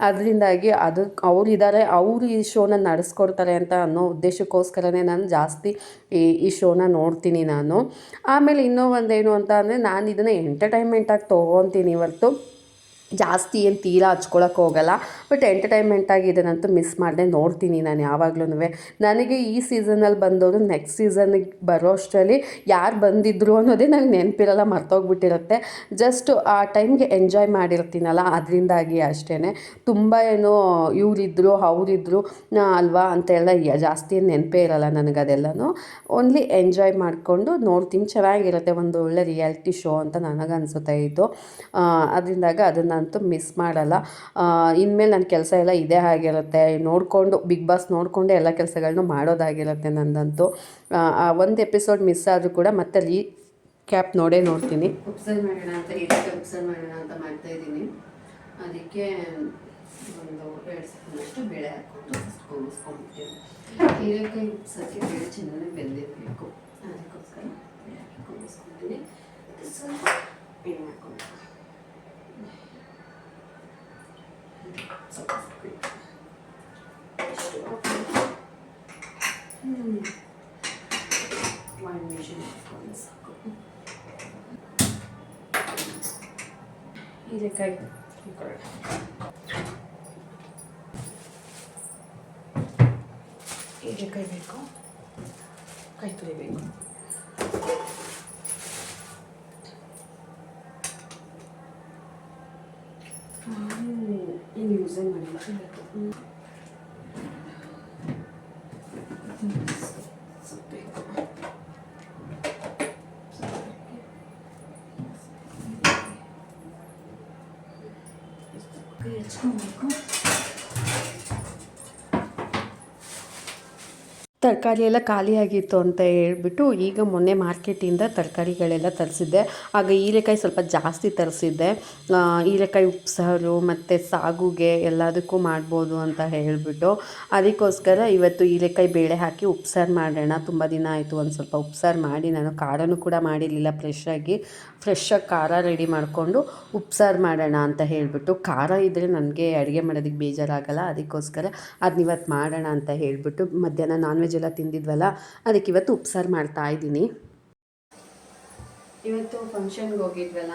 ಅದರಿಂದಾಗಿ ಅದು ಅವ್ರು ಇದ್ದಾರೆ ಅವರು ಈ ಶೋನ ನಡೆಸ್ಕೊಡ್ತಾರೆ ಅಂತ ಅನ್ನೋ ಉದ್ದೇಶಕ್ಕೋಸ್ಕರನೇ ನಾನು ಜಾಸ್ತಿ ಈ ಈ ಶೋನ ನೋಡ್ತೀನಿ ನಾನು. ಆಮೇಲೆ ಇನ್ನೂ ಒಂದೇನು ಅಂತ ಅಂದರೆ ನಾನು ಇದನ್ನು ಎಂಟರ್ಟೈನ್ಮೆಂಟಾಗಿ ತೊಗೊತೀನಿ ಇವತ್ತು. ಜಾಸ್ತಿ ಏನು ತೀರಾ ಹಚ್ಕೊಳಕ್ಕೆ ಹೋಗಲ್ಲ. ಬಟ್ ಎಂಟರ್ಟೈನ್ಮೆಂಟಾಗಿ ಇದನ್ನಂತೂ ಮಿಸ್ ಮಾಡದೆ ನೋಡ್ತೀನಿ ನಾನು ಯಾವಾಗ್ಲೂ ನನಗೆ ಈ ಸೀಸನಲ್ಲಿ ಬಂದವರು ನೆಕ್ಸ್ಟ್ ಸೀಸನ್ಗೆ ಬರೋ ಅಷ್ಟರಲ್ಲಿ ಯಾರು ಬಂದಿದ್ರು ಅನ್ನೋದೇ ನನಗೆ ನೆನಪಿರಲ್ಲ, ಮರ್ತೋಗ್ಬಿಟ್ಟಿರುತ್ತೆ. ಜಸ್ಟ್ ಆ ಟೈಮ್ಗೆ ಎಂಜಾಯ್ ಮಾಡಿರ್ತೀನಲ್ಲ, ಅದರಿಂದಾಗಿ ಅಷ್ಟೇ ತುಂಬ ಏನೋ ಇವರಿದ್ರು, ಅವರಿದ್ರು ಅಲ್ವಾ ಅಂತೆಲ್ಲ ಜಾಸ್ತಿ ಏನು ನೆನಪೇ ಇರಲ್ಲ ನನಗೆ ಅದೆಲ್ಲನೂ. ಓನ್ಲಿ ಎಂಜಾಯ್ ಮಾಡಿಕೊಂಡು ನೋಡ್ತೀನಿ, ಚೆನ್ನಾಗಿರುತ್ತೆ, ಒಂದು ಒಳ್ಳೆ ರಿಯಾಲಿಟಿ ಶೋ ಅಂತ ನನಗನ್ಸುತ್ತೆ ಇದು. ಅದರಿಂದಾಗ ಅದರಿಂದಾಗ ಅದನ್ನಂತೂ ಮಿಸ್ ಮಾಡಲ್ಲ. ಇನ್ಮೇಲೆ ನನ್ನ ಕೆಲಸ ಎಲ್ಲ ಇದೇ ಆಗಿರುತ್ತೆ. ನೋಡಿಕೊಂಡು ಬಿಗ್ ಬಾಸ್ ನೋಡಿಕೊಂಡೆ ಎಲ್ಲ ಕೆಲಸಗಳನ್ನು ಮಾಡೋದಾಗಿರುತ್ತೆ ನಂದಂತೂ. ಒಂದು ಎಪಿಸೋಡ್ ಮಿಸ್ ಆದರೂ ಕೂಡ ಮತ್ತೆ ರೀ ಕ್ಯಾಪ್ ನೋಡೇ ನೋಡ್ತೀನಿ. ಒಬ್ಸರ್ವ್ ಮಾಡೋಣ ಅಂತ ಇದಕ್ಕೆ ಒಬ್ಸರ್ವ್ ಮಾಡೋಣ ಅಂತ ಮಾಡ್ತಾ ಇದ್ದೀನಿ. ಅದಕ್ಕೆ ಒಂದು ಎರಡು ಸ್ಪೂನಷ್ಟು ಬೇಳೆ ಹಾಕ್ಕೊಂಡು ಕೂಗಿಸ್ಕೊಂಡ್ಬಿಡ್ತೀನಿ ಹೀರೆಕಾಯಿ ಸಸಿ ಬೇಳೆ ಚೆನ್ನಾಗಿ ಬೆಂದಿರಬೇಕು. ಅದಕ್ಕೋಸ್ಕರ ಬೇಳೆ ಹಾಕಿ 回ここから入れ替えばいいか書いとればいいかう。ん、いい匂い全部ありますね。う。ん ಸೊಪ್ಪು ಹೆಚ್ಕೊಬೇಕು ತರಕಾರಿ ಎಲ್ಲ ಖಾಲಿಯಾಗಿತ್ತು ಅಂತ ಹೇಳ್ಬಿಟ್ಟು ಈಗ ಮೊನ್ನೆ ಮಾರ್ಕೆಟಿಂದ ತರಕಾರಿಗಳೆಲ್ಲ ತರಿಸಿದ್ದೆ. ಆಗ ಹೀರೆಕಾಯಿ ಸ್ವಲ್ಪ ಜಾಸ್ತಿ ತರಿಸಿದ್ದೆ. ಹೀರೆಕಾಯಿ ಉಪ್ಸಾರು ಮತ್ತು ಸಾಗುಗೆ ಎಲ್ಲದಕ್ಕೂ ಮಾಡ್ಬೋದು ಅಂತ ಹೇಳಿಬಿಟ್ಟು ಅದಕ್ಕೋಸ್ಕರ ಇವತ್ತು ಹೀರೆಕಾಯಿ ಬೇಳೆ ಹಾಕಿ ಉಪ್ಸಾರು ಮಾಡೋಣ. ತುಂಬ ದಿನ ಆಯಿತು, ಒಂದು ಸ್ವಲ್ಪ ಉಪ್ಸಾರು ಮಾಡಿ. ನಾನು ಖಾರನೂ ಕೂಡ ಮಾಡಿರಲಿಲ್ಲ ಫ್ರೆಶ್ಶಾಗಿ ಫ್ರೆಶ್ಶಾಗಿ ಖಾರ ರೆಡಿ ಮಾಡಿಕೊಂಡು ಉಪ್ಸಾರು ಮಾಡೋಣ ಅಂತ ಹೇಳಿಬಿಟ್ಟು. ಖಾರ ಇದ್ದರೆ ನನಗೆ ಅಡುಗೆ ಮಾಡೋದಕ್ಕೆ ಬೇಜಾರಾಗಲ್ಲ, ಅದಕ್ಕೋಸ್ಕರ ಅದನ್ನ ಇವತ್ತು ಮಾಡೋಣ ಅಂತ ಹೇಳಿಬಿಟ್ಟು ಮಧ್ಯಾಹ್ನ ನಾನ್ ವೆಜ್ ಎಲ್ಲ ತಿಂದಿದ್ವಲ್ಲ, ಅದಕ್ಕೆ ಇವತ್ತು ಉಪ್ಸಾರು ಮಾಡ್ತಾ ಇದ್ದೀನಿ. ಇವತ್ತು ಫಂಕ್ಷನ್ಗೆ ಹೋಗಿದ್ವಲ್ಲ,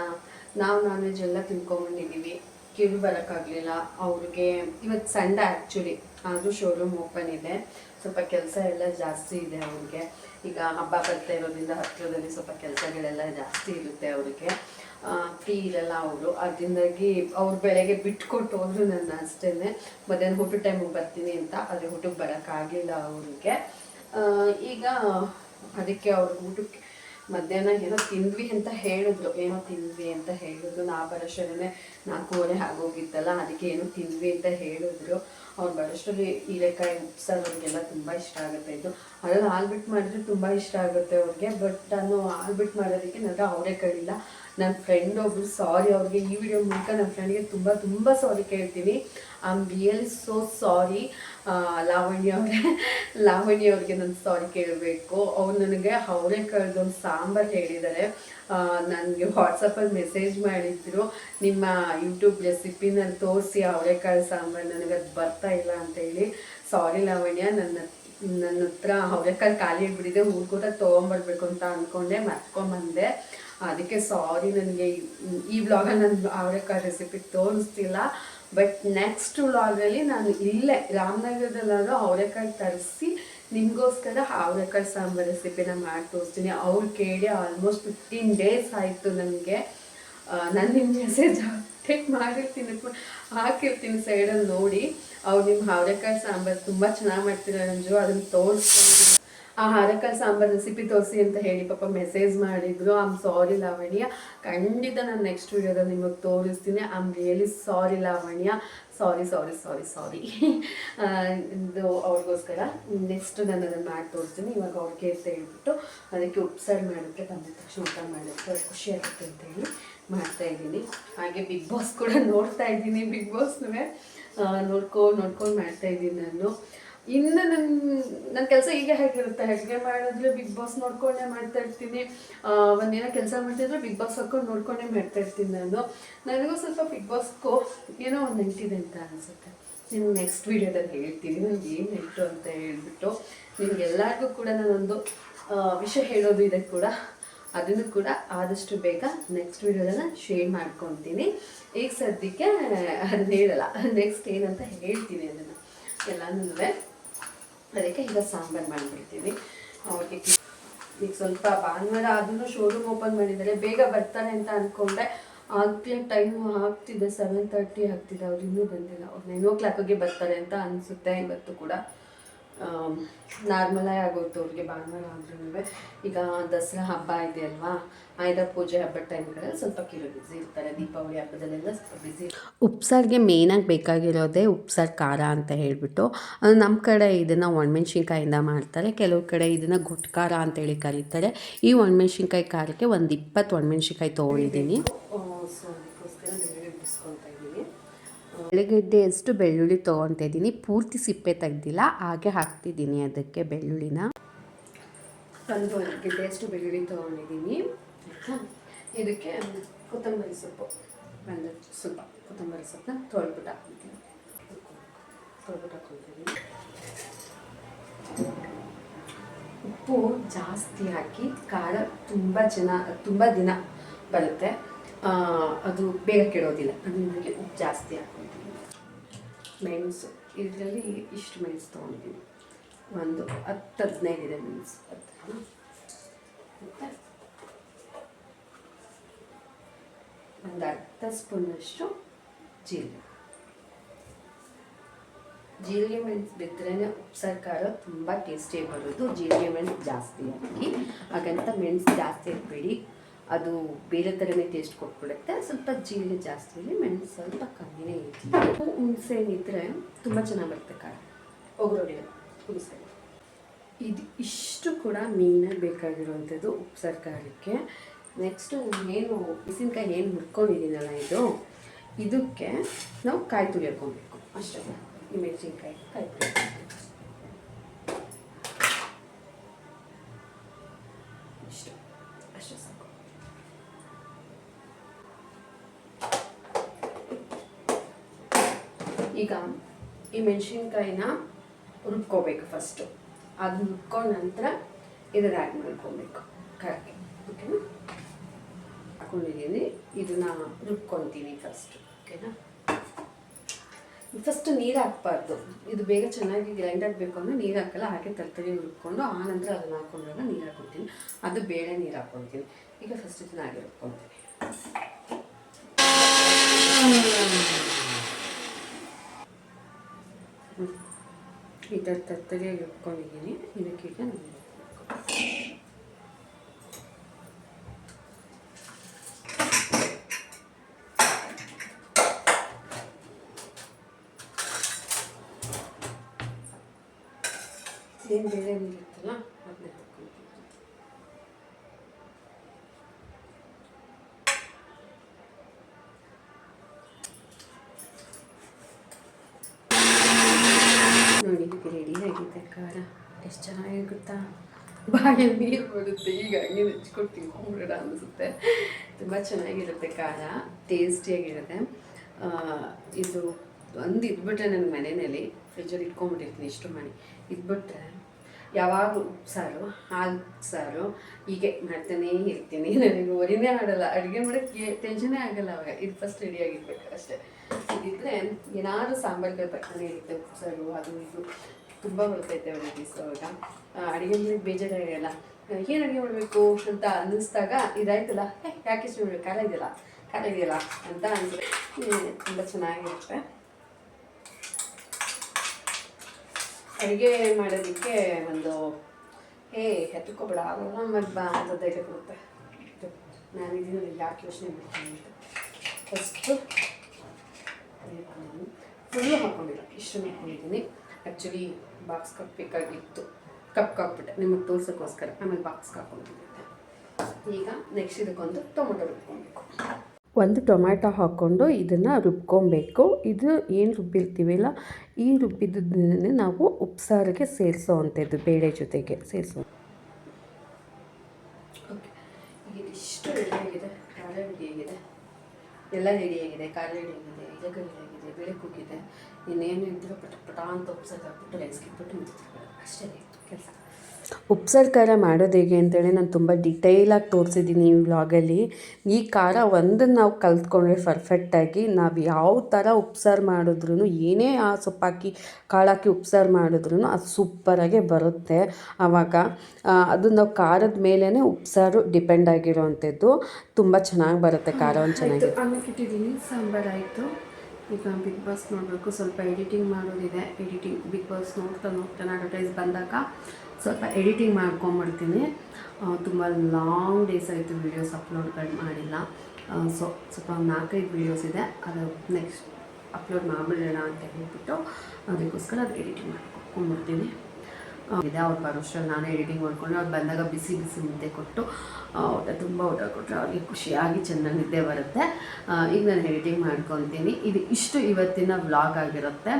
ನಾವು ನಾನ್ ವೆಜ್ ಎಲ್ಲ ತಿನ್ಕೊಂಬಂದಿದ್ದೀವಿ ಕಿರು ಬರೋಕ್ಕಾಗಲಿಲ್ಲ, ಅವ್ರಿಗೆ ಇವತ್ತು ಸಂಡೇ ಆ್ಯಕ್ಚುಲಿ ಆದರೂ ಶೋರೂಮ್ ಓಪನ್ ಇದೆ. ಸ್ವಲ್ಪ ಕೆಲಸ ಎಲ್ಲ ಜಾಸ್ತಿ ಇದೆ ಅವ್ರಿಗೆ. ಈಗ ಹಬ್ಬ ಬರ್ತಾ ಇರೋದ್ರಿಂದ ಹತ್ತಿರದಲ್ಲಿ ಸ್ವಲ್ಪ ಕೆಲಸಗಳೆಲ್ಲ ಜಾಸ್ತಿ ಇರುತ್ತೆ ಅವ್ರಿಗೆ. ಫ್ರೀ ಇರಲ್ಲ ಅವರು. ಅದರಿಂದಾಗಿ ಅವ್ರು ಬೆಳಗ್ಗೆ ಬಿಟ್ಕೊಟ್ಟು ಹೋದ್ರು ನನ್ನ ಅಷ್ಟೇ ಮಧ್ಯಾಹ್ನ ಹುಟ್ಟು ಟೈಮಿಗೆ ಬರ್ತೀನಿ ಅಂತ. ಆದರೆ ಊಟಕ್ಕೆ ಬರೋಕ್ಕಾಗಲಿಲ್ಲ ಅವ್ರಿಗೆ. ಈಗ ಅದಕ್ಕೆ ಅವ್ರ ಊಟಕ್ಕೆ ಮಧ್ಯಾಹ್ನ ಏನೋ ತಿಂದ್ವಿ ಅಂತ ಹೇಳಿದ್ರು. ಏನೋ ತಿಂದ್ವಿ ಅಂತ ಹೇಳಿದ್ರು. ನಾ ಬರೋಷ್ಟರೇ ನಾಲ್ಕೂವರೆ ಆಗೋಗಿತ್ತಲ್ಲ, ಅದಕ್ಕೆ ಏನೋ ತಿಂದ್ವಿ ಅಂತ ಹೇಳಿದ್ರು. ಅವ್ರು ಬರೋಷ್ಟರಲ್ಲಿ ಹೀರೆಕಾಯಿ ಉಪ್ಸಾರು ಅವ್ರಿಗೆಲ್ಲ ತುಂಬ ಇಷ್ಟ ಆಗುತ್ತೆ ಇದು. ಅದ್ರಲ್ಲಿ ಹಾಲ್ಬಿಟ್ಟು ಮಾಡಿದ್ರೆ ತುಂಬ ಇಷ್ಟ ಆಗುತ್ತೆ ಅವ್ರಿಗೆ. ಬಟ್ ನಾನು ಹಾಲ್ಬಿಟ್ಟು ಮಾಡೋದಕ್ಕೆ ನನ್ನ ಅವರೇ ಕಳಿಲ್ಲ ನನ್ನ ಫ್ರೆಂಡ್ ಒಬ್ರು ಸಾರಿ ಅವ್ರಿಗೆ ಈ ವಿಡಿಯೋ ಮೂಲಕ ನನ್ನ ಫ್ರೆಂಡ್ಗೆ ತುಂಬ ತುಂಬ ಸಾರಿ ಕೇಳ್ತೀನಿ. I am really so sorry Lavanya ಅವ್ರಿಗೆ ಲಾವಣ್ಯ ಅವ್ರಿಗೆ ನಾನು ಸಾರಿ ಕೇಳಬೇಕು. ಅವ್ರು ನನಗೆ ಅವರೇ ಕಳೆದೊಂದು ಸಾಂಬಾರು ಹೇಳಿದ್ದಾರೆ ನನಗೆ ವಾಟ್ಸಪ್ಪಲ್ಲಿ ಮೆಸೇಜ್ ಮಾಡಿದ್ರು. ನಿಮ್ಮ ಯೂಟ್ಯೂಬ್ ರೆಸಿಪಿನಲ್ಲಿ ತೋರಿಸಿ ಅವರೆಕಾಳು ಸಾಂಬಾರು ನನಗೆ ಅದು ಬರ್ತಾ ಇಲ್ಲ ಅಂತ ಹೇಳಿ. ಸಾರಿ ಲಾವಣ್ಯ, ನನ್ನ ನನ್ನ ಹತ್ರ ಅವರೆಕಾಳು ಖಾಲಿ ಆಗಿಬಿಟ್ಟಿದೆ. ಊರು ಕೂಡ ತೊಗೊಂಬರ್ಬೇಕು ಅಂತ ಅಂದ್ಕೊಂಡೆ ಮರ್ತ್ಕೊಂಬಂದೆ ಅದಕ್ಕೆ ಸಾರಿ ನನಗೆ ಈ ವ್ಲಾಗಲ್ಲಿ ನಾನು ಅವರೇಕಾಯಿ ರೆಸಿಪಿ ತೋರಿಸ್ತಿಲ್ಲ. ಬಟ್ ನೆಕ್ಸ್ಟ್ ವ್ಲಾಗಲ್ಲಿ ನಾನು ಇಲ್ಲೇ ರಾಮನಗರದಲ್ಲಾದರೂ ಅವರೆಕಾಯಿ ತರಿಸಿ, ನಿಮಗೋಸ್ಕರ ಅವರೆಕಾಯಿ ಸಾಂಬಾರು ರೆಸಿಪಿನ ಮಾಡಿ ತೋರಿಸ್ತೀನಿ. ಅವ್ರು ಕೇಳಿ ಆಲ್ಮೋಸ್ಟ್ ಫಿಫ್ಟೀನ್ ಡೇಸ್ ಆಯಿತು ನನಗೆ. ನಾನು ನಿಮ್ಮ ಮೆಸೇಜ್ ಟೇಕ್ ಮಾಡಿರ್ತೀನಿ ಹಾಕಿರ್ತೀನಿ ಸೈಡಲ್ಲಿ ನೋಡಿ. ಅವ್ರು ನಿಮ್ಮ ಹಾವ್ರೆಕಾಯಿ ಸಾಂಬಾರು ತುಂಬ ಚೆನ್ನಾಗಿ ಮಾಡ್ತೀರ ನಂಜು ಅದನ್ನು ತೋರಿಸ್ಕೊಂಡು ಆ ಹರಕಲ್ ಸಾಂಬಾರ್ ರೆಸಿಪಿ ತೋರಿಸಿ ಅಂತ ಹೇಳಿ ಪಾಪ ಮೆಸೇಜ್ ಮಾಡಿದ್ರು. Am sorry Lavanya. ಖಂಡಿತ ನಾನು ನೆಕ್ಸ್ಟ್ ವಿಡಿಯೋದಲ್ಲಿ ನಿಮಗೆ ತೋರಿಸ್ತೀನಿ. Am really sorry Lavanya. Sorry sorry sorry sorry ಇದು ಅವ್ರಿಗೋಸ್ಕರ ನೆಕ್ಸ್ಟ್ ನಾನು ಅದನ್ನು ಮಾಡಿ ತೋರಿಸ್ತೀನಿ. ಇವಾಗ ಅವ್ರಿಗೆ ಅಂತ ಹೇಳ್ಬಿಟ್ಟು ಅದಕ್ಕೆ ಉಪ್ಸಾರು ಮಾಡಿದ್ರೆ ಬಂದ ತಕ್ಷಣ ಊಟ ಮಾಡಿದ್ರೆ ಅವ್ರು ಖುಷಿ ಆಗುತ್ತೆ ಅಂತ ಹೇಳಿ ಮಾಡ್ತಾ ಇದ್ದೀನಿ. ಹಾಗೆ ಬಿಗ್ ಬಾಸ್ ಕೂಡ ನೋಡ್ತಾ ಇದ್ದೀನಿ. ಬಿಗ್ ಬಾಸ್ನೂ ನೋಡ್ಕೊ ನೋಡ್ಕೊಂಡು ಮಾಡ್ತಾ ಇದ್ದೀನಿ ನಾನು. ಇನ್ನು ನನ್ನ ನನ್ನ ಕೆಲಸ ಈಗ ಹೇಗಿರುತ್ತೆ ಅಡುಗೆ ಮಾಡಿದ್ರೆ ಬಿಗ್ ಬಾಸ್ ನೋಡ್ಕೊಂಡೇ ಮಾಡ್ತಾ ಇರ್ತೀನಿ. ಒಂದಿನ ಕೆಲಸ ಮಾಡ್ತಿದ್ರೆ ಬಿಗ್ ಬಾಸ್ ಹಾಕೊಂಡು ನೋಡ್ಕೊಂಡೇ ಮಾಡ್ತಾ ಇರ್ತೀನಿ ನಾನು. ನನಗೂ ಸ್ವಲ್ಪ ಬಿಗ್ ಬಾಸ್ಗೂ ಏನೋ ಒಂದು ನೆಂಟಿದೆ ಅಂತ ಅನಿಸುತ್ತೆ. ನಿಮ್ಗೆ ನೆಕ್ಸ್ಟ್ ವೀಡಿಯೋದಲ್ಲಿ ಹೇಳ್ತೀನಿ. ನನಗೆ ಏನು ನೆಂಟು ಅಂತ ಹೇಳ್ಬಿಟ್ಟು ನಿಮ್ಗೆಲ್ಲರಿಗೂ ಕೂಡ ನಾನೊಂದು ವಿಷಯ ಹೇಳೋದು ಇದೆ ಕೂಡ. ಅದನ್ನು ಕೂಡ ಆದಷ್ಟು ಬೇಗ ನೆಕ್ಸ್ಟ್ ವೀಡಿಯೋದನ್ನು ಶೇರ್ ಮಾಡ್ಕೊತೀನಿ. ಈಗ ಸದ್ಯಕ್ಕೆ ಅದನ್ನ ಹೇಳಲ್ಲ. ನೆಕ್ಸ್ಟ್ ಏನಂತ ಹೇಳ್ತೀನಿ ಅದನ್ನು. ಎಲ್ಲನೂ ಅದಕ್ಕೆ ಈಗ ಸಾಂಬಾರು ಮಾಡಿಬಿಡ್ತೀವಿ. ಅವ್ರಿಗೆ ಈಗ ಸ್ವಲ್ಪ ಭಾನುವಾರ ಆದ್ರೂ ಶೋರೂಮ್ ಓಪನ್ ಮಾಡಿದ್ದಾರೆ ಬೇಗ ಬರ್ತಾರೆ ಅಂತ ಅಂದ್ಕೊಂಡೆ ಆಗಲೇ ಟೈಮು ಆಗ್ತಿದೆ ಸೆವೆನ್ ತರ್ಟಿ ಆಗ್ತಿದೆ, ಅವ್ರು ಇನ್ನೂ ಬಂದಿಲ್ಲ. ಅವ್ರು ನೈನ್ ಓ ಕ್ಲಾಕಿಗೆ ಬರ್ತಾರೆ ಅಂತ ಅನಿಸುತ್ತೆ ಇವತ್ತು ಕೂಡ. ನಾರ್ಮಲಾಗಿ ಆಗೋಯ್ತು ಅವ್ರಿಗೆ ಭಾನುವಾರ ಆದ್ರೂ ಈಗ ದಸರಾ ಹಬ್ಬ ಇದೆ ಅಲ್ವಾ? ಆಯುಧ ಪೂಜೆ ಹಬ್ಬದ ಟೈಮ್ಗಳಲ್ಲಿ ಸ್ವಲ್ಪ ಕಿರು ಬ್ಯುಸಿ ಇರ್ತಾರೆ. ದೀಪಾವಳಿ ಹಬ್ಬದಲ್ಲೆಲ್ಲ ಸ್ವಲ್ಪ ಬ್ಯುಸಿ ಉಪ್ಸಾರಿಗೆ ಮೇಯ್ನಾಗಿ ಬೇಕಾಗಿರೋದೇ ಉಪ್ಸಾರು ಖಾರ ಅಂತ ಹೇಳಿಬಿಟ್ಟು ನಮ್ಮ ಕಡೆ ಇದನ್ನು ಒಣಮೆಣ್ಸಿನ್ಕಾಯಿಂದ ಮಾಡ್ತಾರೆ. ಕೆಲವು ಕಡೆ ಇದನ್ನು ಗುಟ್ ಖಾರ ಅಂತೇಳಿ ಕರೀತಾರೆ. ಈ ಒಣಮೆಣ್ಸಿನ್ಕಾಯಿ ಖಾರಕ್ಕೆ ಒಂದು ಇಪ್ಪತ್ತು ಒಣಮೆಣ್ಸಿನ್ಕಾಯಿ ತೊಗೊಂಡಿದ್ದೀನಿ ಸೊ ಅದಕ್ಕೋಸ್ಕರ ಬೆಳ್ಳುಳ್ಳಿ ಬಿಡಿಸ್ಕೊತಾ ಇದ್ದೀನಿ ಬೆಳಗಡ್ಡೆಯಷ್ಟು ಬೆಳ್ಳುಳ್ಳಿ ತೊಗೊತಾ ಇದ್ದೀನಿ. ಪೂರ್ತಿ ಸಿಪ್ಪೆ ತೆಗ್ದಿಲ್ಲ, ಹಾಗೆ ಹಾಕ್ತಿದ್ದೀನಿ ಅದಕ್ಕೆ ಬೆಳ್ಳುಳ್ಳಿನ. ಒಂದು ಗೆಡ್ಡೆಯಷ್ಟು ಬೆಳ್ಳುಳ್ಳಿ ತೊಗೊಂಡಿದ್ದೀನಿ. ಇದಕ್ಕೆ ಕೊತ್ತಂಬರಿ ಸೊಪ್ಪು. ಒಂದು ಸ್ವಲ್ಪ ಕೊತ್ತಂಬರಿ ಸೊಪ್ಪನ್ನ ತೊಳ್ಬಿಟ್ಟು ಹಾಕ್ತೀನಿ ತೊಳ್ಬಿಟ್ಟು ಹಾಕ್ಕೊಳ್ತೀನಿ. ಉಪ್ಪು ಜಾಸ್ತಿ ಹಾಕಿ ಖಾರ ತುಂಬ ಜನ, ತುಂಬ ದಿನ ಬರುತ್ತೆ. ಅದು ಬೇಗ ಕೆಡೋದಿಲ್ಲ. ಅದಕ್ಕೆ ಉಪ್ಪು ಜಾಸ್ತಿ ಹಾಕ್ಕೊಳ್ತೀನಿ. ಮೆಣಸು ಇದರಲ್ಲಿ ಇಷ್ಟು ಮೆಣಸು ತೊಗೊಂಡಿದ್ದೀನಿ. ಒಂದು ಹತ್ತು ಹದಿನೈದಿದೆ ಮೆಣಸು ಹತ್ತು ಒಂದು ಅರ್ಧ ಸ್ಪೂನಷ್ಟು ಜೀರಿಗೆ. ಜೀರಿಗೆ ಮೆಣಸು ಬಿದ್ದರೆ ಉಪ್ಸಾರು ಖಾರ ತುಂಬ ಟೇಸ್ಟಿಯಾಗಿ ಬರೋದು. ಜೀರಿಗೆ ಮೆಣಸು ಜಾಸ್ತಿ ಹಾಕಿ. ಹಾಗಂತ ಮೆಣಸು ಜಾಸ್ತಿ ಹಾಕಬೇಡಿ. ಅದು ಬೇರೆ ಥರನೇ ಟೇಸ್ಟ್ ಕೊಟ್ಬಿಡುತ್ತೆ. ಸ್ವಲ್ಪ ಜೀರಿಗೆ ಜಾಸ್ತಿ ಮೆಣಸು ಸ್ವಲ್ಪ ಕಮ್ಮಿನೇ ಇರಲಿ. ಹುಣಸೆ ಹಣ್ಣಿದ್ರೆ ತುಂಬ ಚೆನ್ನಾಗಿ ಬರುತ್ತೆ ಒಗ್ಗರಣೆ, ಹುಣಸೆ ಇದು ಇಷ್ಟು ಕೂಡ ಮೇಯ್ನಾಗಿ ಬೇಕಾಗಿರುವಂಥದ್ದು ಉಪ್ಸಾರು ಸರ್ಕಾರಕ್ಕೆ. ನೆಕ್ಸ್ಟು ಏನು, ಬಿಸಿನಕಾಯಿ ಏನು ಹುರ್ಕೊಂಡಿದ್ದೀನಲ್ಲ ಇದು, ಇದಕ್ಕೆ ನಾವು ಕಾಯಿ ತುಳಿ ಹಾಕ್ಕೊಬೇಕು. ಅಷ್ಟೇ. ಈ ಮೆಣಸಿನ್ಕಾಯಿ, ಕಾಯಿ ತುರಿ. ಮೆಣಸಿನ್ಕಾಯಿನ ರುಬ್ಕೋಬೇಕು ಫಸ್ಟು ಅದು ರುಬ್ಕೊಂಡ ನಂತರ ಇದನ್ನ ಆ್ಯಡ್ ಮಾಡ್ಕೊಬೇಕು. ಕರೆಕ್ಟ್ ಓಕೆನಾ ಹಾಕೊಂಡಿದ್ದೀನಿ. ಇದನ್ನ ರುಬ್ಕೊತೀನಿ ಫಸ್ಟ್ ಓಕೆನಾ ಫಸ್ಟ್ ನೀರು ಹಾಕ್ಬಾರ್ದು. ಇದು ಬೇಗ ಚೆನ್ನಾಗಿ ಗ್ರೈಂಡ್ ಆಗಬೇಕು ಅಂದರೆ ನೀರು ಹಾಕಲ್ಲ, ಹಾಗೆ ತರ್ತರಿ ಹುಡ್ಕೊಂಡು ಆನಂತರ ನಂತರ ಅದನ್ನು ಹಾಕೊಂಡಾಗ ನೀರು ಹಾಕೊತೀನಿ ಅದು ಬೇಳೆ ನೀರು ಹಾಕ್ಕೊಳ್ತೀನಿ. ಈಗ ಫಸ್ಟ್ ಚೆನ್ನಾಗಿ ಈ ಥರ ತತ್ತರಿಯಾಗಿ ಇಟ್ಕೊಂಡಿದ್ದೀನಿ ಇದಕ್ಕೀಗ ಹಾಕ್ಬೇಕು. ಏನು ಬೇಳೆ ನೀರಿತ್ತಲ್ಲ ಅದನ್ನ ನೋಡಿ ಇದು ರೆಡಿ ಖಾರ ಎಷ್ಟು ಚೆನ್ನಾಗಿ ಗೊತ್ತಾ ಬಾಯಲ್ಲಿ ನೀರು ಬರುತ್ತೆ ಈಗ ಹಂಗೆ ನೆಚ್ಕೊಂಡು ತಿನ್ಕೊಂಬಿಡೋಣ ಅನಿಸುತ್ತೆ ತುಂಬ ಚೆನ್ನಾಗಿರುತ್ತೆ ಖಾರ ಟೇಸ್ಟಿಯಾಗಿರುತ್ತೆ. ಇದು ಒಂದು ಇದ್ಬಿಟ್ರೆ ನನ್ನ ಮನೆಯಲ್ಲಿ ಫ್ರಿಜ್ಜಲ್ಲಿ ಇಟ್ಕೊಂಡ್ಬಿಟ್ಟಿರ್ತೀನಿ ಇಷ್ಟು ಮಾಡಿ ಇದ್ಬಿಟ್ರೆ ಯಾವಾಗ ಸಾರು, ಹಾಲು ಸಾರು, ಹೀಗೆ ಮಾಡ್ತಾನೇ ಇರ್ತೀನಿ. ನನಗೆ ಒರಿನೇ ಆಡಲ್ಲ ಅಡುಗೆ ಮಾಡೋಕ್ಕೆ ಟೆನ್ಷನೇ ಆಗಲ್ಲ ಅವಾಗ. ಇದು ಫಸ್ಟ್ ರೆಡಿಯಾಗಿರ್ಬೇಕು ಅಷ್ಟೇ. ಇದಿದ್ರೆ ಏನಾದರೂ ಸಾಂಬಾರುಗಳು ಬರ್ತಾನೆ ಇರುತ್ತೆ. ಉಪ್ಸಾರು ಅದು ಇದು. ತುಂಬ ಬರ್ತೈತೆ ಸೊ ಅವಾಗ ಅಡುಗೆ ಮೇಲೆ ಬೇಜಾರಾಗಿರಲ್ಲ ಏನು ಅಡುಗೆ ಮಾಡಬೇಕು ಅಂತ ಅನ್ನಿಸ್ದಾಗ ಇದಾಯ್ತಲ್ಲ ಏ ಯಾಕೆ ಮಾಡಬೇಕು ಖಾರ ಇದೆಯಲ್ಲ ಕಾಲ ಇದೆಯಲ್ಲ ಅಂತ ಅಂದರೆ ತುಂಬ ಚೆನ್ನಾಗಿರುತ್ತೆ. ಅಡುಗೆ ಮಾಡೋದಕ್ಕೆ ಒಂದು, ಹೇ ಹೆತ್ಕೋಬೇಡ ಆಗೋಲ್ಲ ಮತ್ತು ಬಾ ಅಂತ ಧೈರ್ಯ ಕೊಡುತ್ತೆ. ನಾನು ಇದನ್ನು ಯಾಕೆ ಯೋಚನೆ ಮಾಡ್ತೀನಿ ಅಂತ. ಫಸ್ಟು ಫುಲ್ಲು ಹಾಕ್ಕೊಂಡಿಲ್ಲ ಇಷ್ಟು ಹಾಕೊಂಡಿದ್ದೀನಿ ಆ್ಯಕ್ಚುಲಿ ಬಾಕ್ಸ್ ಕಪ್ ಬೇಕಾಗಿತ್ತು. ಕಪ್ ಕಾಕ್ಬಿಟ್ಟೆ ನಿಮಗೆ ತೋರ್ಸೋಕ್ಕೋಸ್ಕರ. ಆಮೇಲೆ ಬಾಕ್ಸ್ ಹಾಕೊಂಡಿದ್ದೆ ಈಗ ನೆಕ್ಸ್ಟ್ ಇದಕ್ಕೊಂದು ಟೊಮೊಟೊ ರುಬ್ಕೊಬೇಕು. ಒಂದು ಟೊಮ್ಯಾಟೊ ಹಾಕ್ಕೊಂಡು ಇದನ್ನು ರುಬ್ಕೊಬೇಕು. ಇದು ಏನು ರುಬ್ಬಿರ್ತೀವಲ್ಲ, ಈ ರುಬ್ಬಿದ್ದನ್ನೇ ನಾವು ಉಪ್ಸಾರಿಗೆ ಸೇರಿಸೋ ಅಂಥದ್ದು ಬೇಳೆ ಜೊತೆಗೆ ಸೇರಿಸೋ. ಓಕೆ ಇದಿಷ್ಟು ರೆಡಿಯಾಗಿದೆ ಖಾರ ರೆಡಿಯಾಗಿದೆ ಎಲ್ಲ ರೆಡಿಯಾಗಿದೆ ಖಾರ ರೆಡಿಯಾಗಿದೆ ರೆಡಿಯಾಗಿದೆ ಬೇಳೆ ಕುಗ್ಗಿದೆ ಇನ್ನೇನು ಇದ್ದರೂ ಪಟ ಪಟ ಅಂತ ಉಪ್ಸಕ್ಕೆ ಹಾಕ್ಬಿಟ್ಟು ಅಷ್ಟೇ ಕೆಲಸ. ಉಪ್ಸಾರು ಖಾರ ಮಾಡೋದು ಹೇಗೆ ಅಂತೇಳಿ ನಾನು ತುಂಬ ಡಿಟೈಲಾಗಿ ತೋರಿಸಿದ್ದೀನಿ ಈ ವ್ಲಾಗಲ್ಲಿ ಈ ಖಾರ ಒಂದನ್ನು ನಾವು ಕಲ್ತ್ಕೊಂಡ್ರೆ ಪರ್ಫೆಕ್ಟಾಗಿ ನಾವು ಯಾವ ಥರ ಉಪ್ಸಾರು ಮಾಡಿದ್ರೂ ಏನೇ ಆ ಸೊಪ್ಪಾಕಿ ಕಾಳಾಕಿ ಉಪ್ಸಾರು ಮಾಡಿದ್ರೂ ಅದು ಸೂಪರಾಗೆ ಬರುತ್ತೆ. ಆವಾಗ ಅದು ನಾವು ಖಾರದ ಮೇಲೇ ಉಪ್ಸಾರು ಡಿಪೆಂಡ್ ಆಗಿರೋವಂಥದ್ದು ತುಂಬ ಚೆನ್ನಾಗಿ ಬರುತ್ತೆ ಖಾರ ಒಂದು ಚೆನ್ನಾಗಿ. ಸಾಂಬಾರು ಆಯಿತು. ಈಗ ಬಿಗ್ ಬಾಸ್ ನೋಡಬೇಕು. ಸ್ವಲ್ಪ ಎಡಿಟಿಂಗ್ ಮಾಡೋದಿದೆ. ಎಡಿಟಿಂಗ್ ಬಿಗ್ ಬಾಸ್ ನೋಡ್ತಾ ನೋಡ್ತಾನೆ ಅಡ್ವರ್ಟೈಸ್ ಬಂದಾಗ ಸ್ವಲ್ಪ ಎಡಿಟಿಂಗ್ ಮಾಡ್ಕೊಂಬಿಡ್ತೀನಿ ತುಂಬ ಲಾಂಗ್ ಡೇಸ್ ಆಯಿತು ವೀಡಿಯೋಸ್ ಅಪ್ಲೋಡ್ಗಳು ಮಾಡಿಲ್ಲ. ಸೊ ಸ್ವಲ್ಪ ನಾಲ್ಕೈದು ವೀಡಿಯೋಸ್ ಇದೆ. ಅದು ನೆಕ್ಸ್ಟ್ ಅಪ್ಲೋಡ್ ಮಾಡಿಬಿಡೋಣ ಅಂತ ಹೇಳ್ಬಿಟ್ಟು ಅದಕ್ಕೋಸ್ಕರ ಅದು ಎಡಿಟಿಂಗ್ ಮಾಡ್ಕೊಂಡ್ಬಿಡ್ತೀನಿ. ಇದೆ, ಅವ್ರು ಬರೋಷ್ಟರಲ್ಲಿ ನಾನೇ ಎಡಿಟಿಂಗ್ ಮಾಡ್ಕೊಂಡು ಅವ್ರು ಬಂದಾಗ ಬಿಸಿ ಬಿಸಿ ಮುದ್ದೆ ಕೊಟ್ಟು ಊಟ ತುಂಬ ಊಟ ಕೊಟ್ಟರೆ ಅವ್ರಿಗೆ ಖುಷಿಯಾಗಿ ಚೆನ್ನಾಗಿ ನಿದ್ದೆ ಬರುತ್ತೆ. ಈಗ ನಾನು ಎಡಿಟಿಂಗ್ ಮಾಡ್ಕೊತೀನಿ ಇದು ಇಷ್ಟು ಇವತ್ತಿನ ವ್ಲಾಗ್ ಆಗಿರುತ್ತೆ.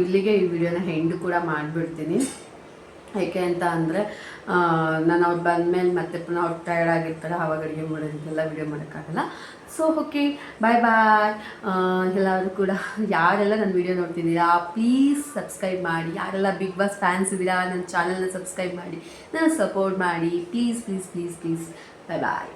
ಇಲ್ಲಿಗೆ ಈ ವಿಡಿಯೋನ ಹೆಂಡು ಕೂಡ ಮಾಡಿಬಿಡ್ತೀನಿ. ಏಕೆ ಅಂತ ಅಂದರೆ ನಾನು ಅವ್ರು ಬಂದಮೇಲೆ ಮತ್ತೆ ಪುನಃ ಅವ್ರು ಟಯರ್ಡ್ ಆಗಿರ್ತಾರೆ, ಆವಾಗ ಅಡುಗೆ ಮಾಡೋದಕ್ಕೆಲ್ಲ ವಿಡಿಯೋ ಮಾಡೋಕ್ಕಾಗಲ್ಲ. ಸೊ ಓಕೆ ಬಾಯ್ ಬಾಯ್ ಎಲ್ಲರೂ ಕೂಡ ಯಾರೆಲ್ಲ ನನ್ನ ವಿಡಿಯೋ ನೋಡ್ತಿದ್ದೀರಾ ಪ್ಲೀಸ್ ಸಬ್ಸ್ಕ್ರೈಬ್ ಮಾಡಿ. ಯಾರೆಲ್ಲ ಬಿಗ್ ಬಾಸ್ ಫ್ಯಾನ್ಸ್ ಇದ್ದೀರಾ ನನ್ನ ಚಾನಲ್ನ ಸಬ್ಸ್ಕ್ರೈಬ್ ಮಾಡಿ. ನನ್ನ ಸಪೋರ್ಟ್ ಮಾಡಿ. Please please please please bye bye